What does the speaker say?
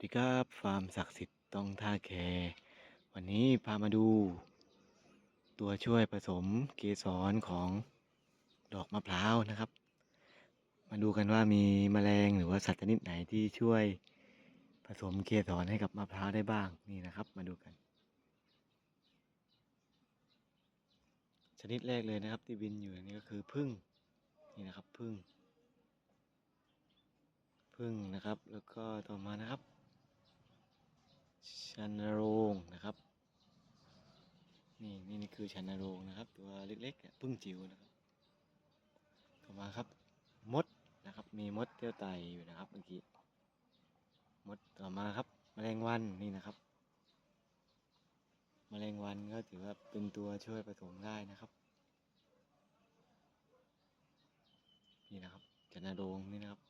สวัสดีครับฟาร์มศักดิ์สิทธิ์ต้องท่าแค วันนี้พามาดู ตัวช่วยผสมเกสรของดอกมะพร้าวนะครับ มาดูกันว่ามีแมลงหรือว่าสัตว์ชนิดไหนที่ช่วยผสมเกสรให้กับมะพร้าวได้บ้างนี่นะครับ มาดูกัน ชนิดแรกเลยนะครับ ที่บินอยู่นี่ก็คือพึ่งนี่นะครับพึ่งพึ่งนะครับ แล้วก็ต่อมานะครับ ชันโรงนะครับ นี่นี่นี่คือชันโรงนะครับ ตัวเล็กๆพึ่งจิ๋วนะครับต่อมาครับมดนะครับ มีมดเตี้ยวไตอยู่นะครับเมื่อกี้มดต่อมาครับแมลงวันนี่นะครับแมลงวันก็ถือว่าเป็นตัวช่วยผสมได้นะครับ นี่นะครับชันนโรงนี่นะครับ